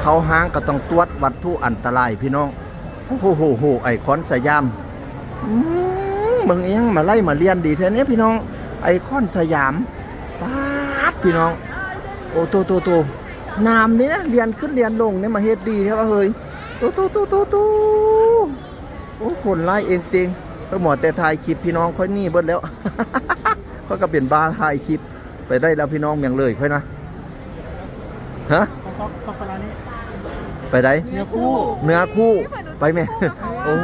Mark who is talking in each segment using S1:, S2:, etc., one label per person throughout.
S1: เขาห้างก็ต้องตรวจวัตถุอันตรายพี่น้องโอ้โหโหไอคอนสยามอืมเบิ่งเองมาไล่มาเรียนดีแท้เนี้ยพี่น้อง ไอคอนสยามป๊าดพี่น้อง โอ้โตโตโตนามนี่นะเรียนขึ้นเรียนลงเนี่ยมาเฮ็ดดีใช่ป่ะเฮ้ยโตโตโตโตโตโอ้คนไล่เองเต็งไปหมอแต่ถ่ายคลิปพี่น้องค่อยนี่เบิดแล้วก็ก็เป็นบ้าถ่ายคลิปไปได้แล้วพี่น้องเมียงเลยค่อยนะฮะ
S2: ต้องต้องไปร้านนี้
S1: ไปได้
S2: เนื้อคู่
S1: เนื้อคู่ไปไหมโอ้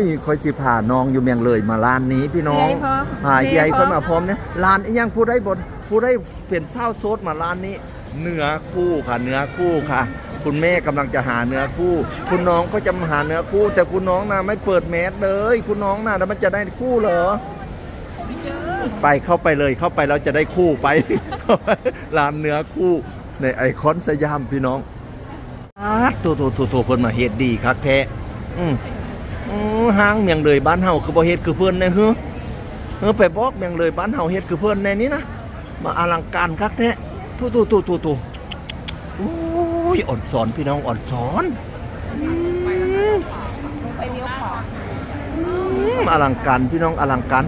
S1: ยคอยจีผ่าน้องอยู่เมียงเลยมาร้านนี้พี่น้อง
S3: ใหญ่พร้อม
S1: หายใหญ่
S3: ใหญ่พร้
S1: ค
S3: อนม
S1: มาพร้อมเนี่ยร้านอีหยังผู้ได้บนผู้ได้เป็นเศร้าโซดมาร้านนี้ เนื้อคู่ค่ะเนื้อคู่ค่ะ คุณแม่กำลังจะหาเนื้อคู่ คุณน้องก็จะมาหาเนื้อคู่ แต่คุณน้องน่ะไม่เปิดแมสเลย คุณน้องน่ะแล้วมันจะได้คู่เหรอไปเข้าไปเลยเข้าไปแล้วจะได้คู่ไปร้านเนื้อคู่ ในไอคอนสยามพี่น้องอาตัวตัวตัวตัวเพิ่นมาเฮ็ดดีครับแท้อืมห้างเมียงเลยบ้านเฮาคือบ่เฮ็ดคือเพิ่นแน่เฮ้อเออไปบอกเมียงเลยบ้านเฮาเฮ็ดคือเพิ่นแน่นี้นะมาอลังการคักแท้ตัวตัวตัวตัวตัวโอ้ยอ่อนสอนพี่น้องอ่อนสอนอืม
S3: ไปเลี้ยวขวา
S1: อืมอลังการพี่น้องอลังการ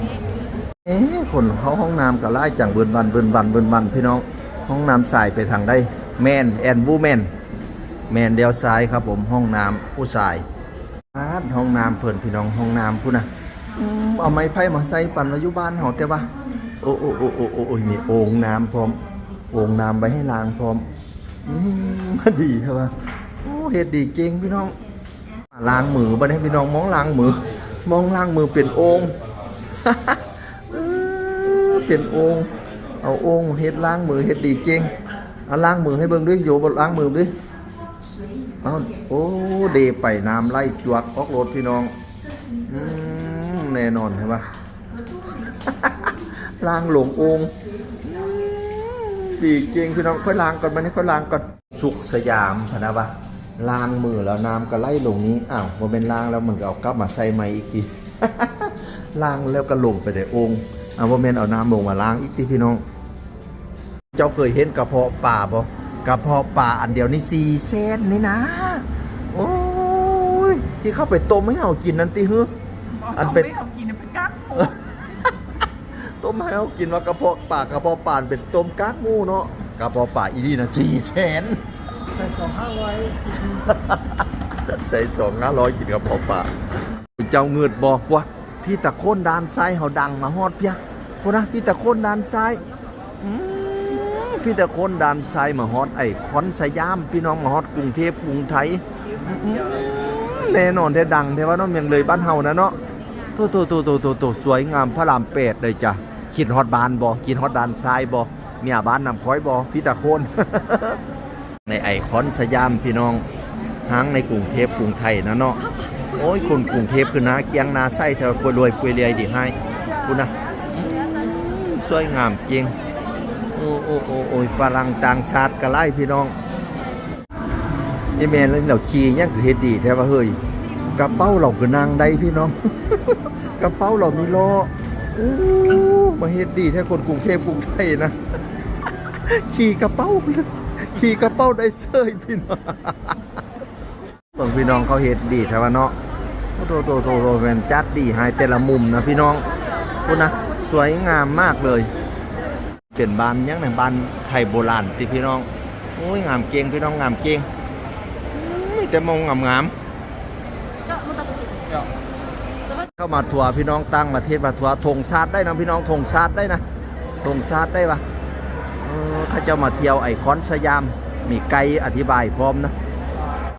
S1: เอ๊ะคนเขาห้องน้ำกับไล่จังเบินวันเบินวันเบินวันพี่น้อง ห้องน้ำสายไปทางได้แมนแอนบูแมนแมนเดียวซ้ายครับผมห้องน้ำผู้ชายอาดห้องน้ำเพิ่นพี่น้องห้องน้ำผู้นะอืมเอาไม้ไผ่มาใส่ปั่นอายุบ้านเฮาแต่ว่าโอ้โอ้โอ้โอ้โอ้โอ้ยมีโอ่งน้ำพร้อมโอ่งน้ำไว้ให้ล้างพร้อมอืมดีครับว่าโอ้เฮ็ดดีเก่งพี่น้องล้างมือบ่ได้พี่น้องมองล้างมือ มองล้างมือเป็นโอ่งเออเป็นองค์ เอาองเฮ็ดล้างมือเฮ็ดดีเก่งเอาล้างมือให้เบิ่งด้วยโยบล้างมือด้วยเอาโอ้เดไปน้ำไล่จวกออกรถพี่น้องอืมแน่นอนใช่ปะล้างหลงองค์อืมดีเก่งพี่น้องค่อยล้างก่อนมานี่ค่อยล้างก่อนสุขสยามพนะปะล้างมือแล้วน้ำก็ไล่ลงนี้อ้าวพอเป็นล้างแล้วมันก็เอากลับมาใส่ใหม่อีกทีล้างแล้วก็ลงไปในองเอาว่าแม่นเอาน้ำลงมาล้างอีกทีพี่น้อง เจ้าเคยเห็นกระเพาะป่าบ่กระเพาะป่าอันเดียวนี่สี่เซนนี่นะ โอ้ย ที่เข้าไปต้มให้เฮากินนั่นติฮึอันเป็น
S3: ไม่เอากินเป็นกั๊ก
S1: ต้มให้เฮากินว่ากระเพาะป่ากระเพาะป่าเป็นต้มกากหมูเนาะกระเพาะป่าอีนี่น่ะสี่แสน
S2: ใส่สองห้าไว้
S1: ใส่สองห้าร้อยกินกระเพาะป่าเจ้าเงือดบอกว่าพี่ตะโคนด้านซ้ายเฮาดังมาฮอดเพียพูนะพี่ตะโคนด้านซ้ายอืม พี่ตะโคนดานซ้ายมาฮอดไอ้คอนสยาม พี่น้องมาฮอดกรุงเทพกรุงไทยแน่นอนแท้ดังแท้ว่าน้องเมียงเลยบ้านเฮานะเนาะโตโตโตโตโตโตสวยงามพระรามแปดเลยจ้ะคิดฮอดบานบ่คิดฮอดดานซ้ายบ่เมียบ้านนำพ้อยบ่พี่ตะโคนในไอคอนสยามพี่น้องห้างในกรุงเทพกรุงไทยนะเนาะโอ้ยคนกรุงเทพคือนาเกียงนาไส้เธอปวยรวยปวยเรียดีให้คุณนะสวยงามจริง อ้โอ้โอ้โอ้ฝรั่งต่างชาติก็ไล่พี่น้องอีเมนแล้วเราขี่ยังคือเฮ็ดดีแท้ว่าเฮ้ยกระเป๋าเราคือนางได้พี่น้อง กระเป๋าเรามีล้ออู้มาเฮ็ดดีแท้คนกรุงเทพกรุงไทยนะขี่กระเป๋าขี่กระเป๋าได้เซยพี่น้องบิ่งพี่น้องเขาเฮ็ดดีแท้ว่าเนาะโอ้โตโตโตโตแมนจัดดีให้แต่ละมุมนะพี่น้องคุณนะสวยงามมากเลย เป็นบ้านยังไงบ้านไทยโบราณติพี่น้องโอ้ยงามเก่งพี่น้องงามเก่งอุ้ยแต่มองงามงามๆเข้ามาทัวร์พี่น้องตั้งประเทศมาทัวร์ธงชาติได้นะพี่น้องธงชาติได้นะธงชาติได้ปะเออเขาเจ้ามาเที่ยวไอคอนสยามมีไกด์อธิบายพร้อมนะ